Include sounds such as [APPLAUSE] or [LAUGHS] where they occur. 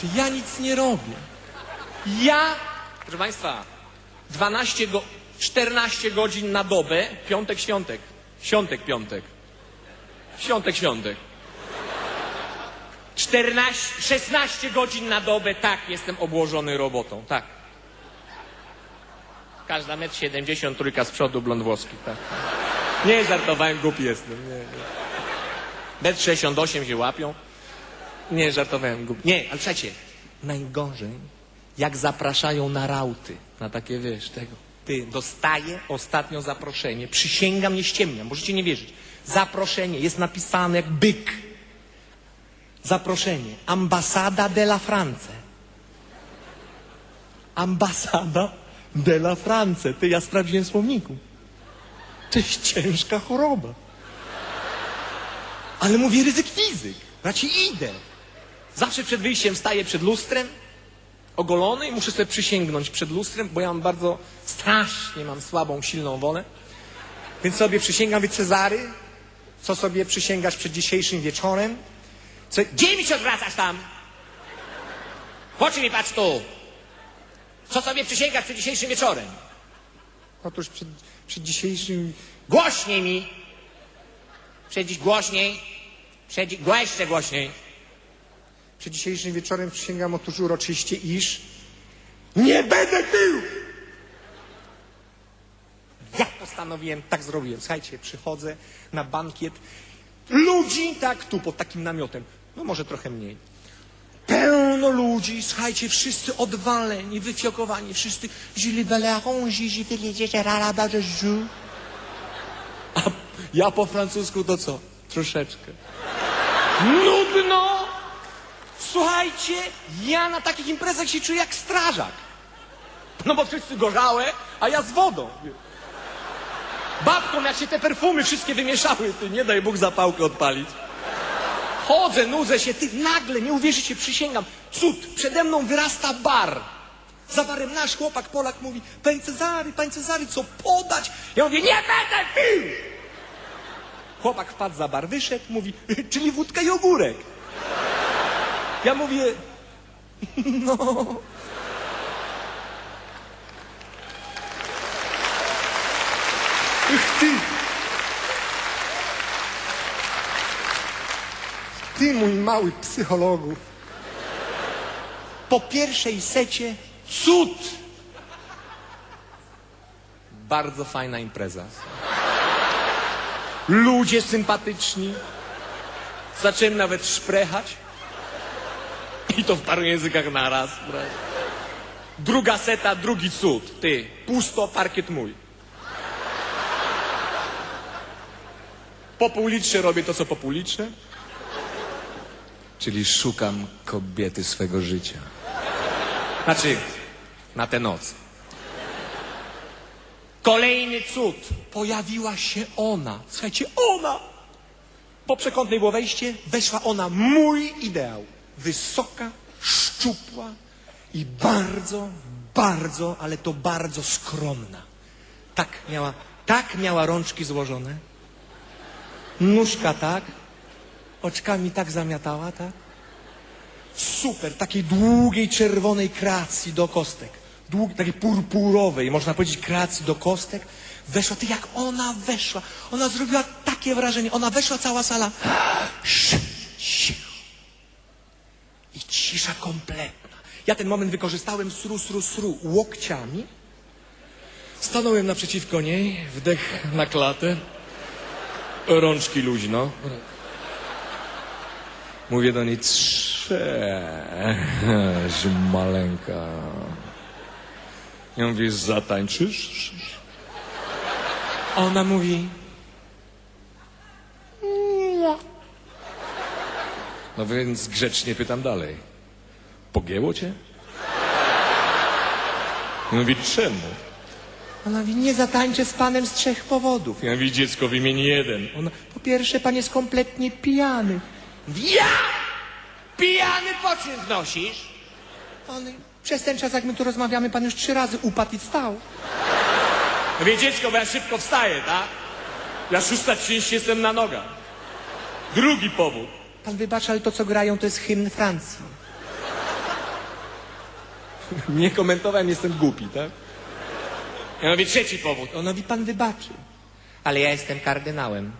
Ty, ja nic nie robię. Ja, proszę Państwa, 12 go, 14 godzin na dobę, piątek, świątek, świątek, piątek, świątek, świątek. 14, 16 godzin na dobę, tak, jestem obłożony robotą, tak. Każda metr 70, trójka z przodu, blond włoski, tak. Nie, żartowałem, głupi jestem, nie, nie. Metr 68 się łapią. Nie, żartowałem, głupi. Nie, ale słuchajcie, najgorzej, jak zapraszają na rauty, na takie, wiesz, tego. Ty, dostaję ostatnio zaproszenie, przysięgam, nie ściemniam, możecie nie wierzyć. Zaproszenie, jest napisane byk. Zaproszenie. Ambasada della France. Ambasada della France. Ty, ja sprawdziłem słowniku. To jest ciężka choroba. Ale mówię ryzyk fizyk. Znaczy idę. Zawsze przed wyjściem staję przed lustrem, ogolony i muszę sobie przysięgnąć przed lustrem, bo ja mam bardzo, strasznie mam słabą, silną wolę. Więc sobie przysięgam, wy Cezary, co sobie przysięgasz przed dzisiejszym wieczorem? Co, gdzie mi się odwracasz tam? W oczy mi patrz tu. Co sobie przysięgasz przed dzisiejszym wieczorem? Otóż przed, przed dzisiejszym... Głośniej mi! Przed dziś głośniej. Przed, dzi- gło- jeszcze głośniej. Przed dzisiejszym wieczorem przysięgam otóż uroczyście, iż nie będę pił! Ja postanowiłem, tak zrobiłem. Słuchajcie, przychodzę na bankiet. Ludzi, tak, tu pod takim namiotem. No może trochę mniej. Pełno ludzi, słuchajcie, wszyscy odwaleni, wyfiokowani, wszyscy Julie Belaronzi, Julie A ja po francusku to co? Troszeczkę. Nudno! Słuchajcie, ja na takich imprezach się czuję jak strażak. No bo wszyscy gorzałe, a ja z wodą. Babką, jak się te perfumy wszystkie wymieszały, ty nie daj Bóg zapałkę odpalić. Chodzę, nudzę się, ty nagle, nie uwierzycie, przysięgam, cud, przede mną wyrasta bar. Za barem nasz chłopak Polak mówi, panie Cezary, panie Cezary, co podać? Ja mówię, nie będę pił! Chłopak wpadł za bar, wyszedł, mówi, czyli wódka i ogórek. Ja mówię, no... Ech ty! Ty, mój mały psychologu. Po pierwszej secie cud! Bardzo fajna impreza. Ludzie sympatyczni. Zacząłem nawet szprechać. I to w paru językach naraz. prawda? Druga seta, drugi cud. Ty, pusto, parkiet mój. Po pół litrze robię to, co po pół litrze. Czyli szukam kobiety swego życia. Znaczy, na tę noc. Kolejny cud. Pojawiła się ona. Słuchajcie, ona. Po przekątnej było wejście, weszła ona, mój ideał. Wysoka, szczupła i bardzo, bardzo, ale to bardzo skromna. Tak miała, tak miała rączki złożone. Nóżka tak, oczkami tak zamiatała, tak. Super, takiej długiej czerwonej kreacji do kostek. Dług, takiej purpurowej, można powiedzieć, kreacji do kostek. Weszła, ty jak ona weszła. Ona zrobiła takie wrażenie. Ona weszła, cała sala. Cisza kompletna. Ja ten moment wykorzystałem sru, sru, sru łokciami. Stanąłem naprzeciwko niej, wdech na klatę. Rączki luźno. Mówię do niej, cześć, maleńka. Ja mówię, zatańczysz? A Ona mówi, nie. No więc grzecznie pytam dalej. Pogięło cię? Mówi, czemu? Ona mówi, nie zatańczę z panem z trzech powodów. Ja mówię, dziecko, wymieni jeden. Ona, po pierwsze, pan jest kompletnie pijany. Ja? Pijany po czym znosisz? Ale przez ten czas, jak my tu rozmawiamy, pan już trzy razy upadł i wstał. Wie dziecko, bo ja szybko wstaję, tak? Ja 6.30 jestem na nogach. Drugi powód. Pan wybaczy, ale to, co grają, to jest hymn Francji. [LAUGHS] Nie komentowałem, jestem głupi, tak? Ja mówię, trzeci powód. On mówi, pan wybaczy. Ale ja jestem kardynałem.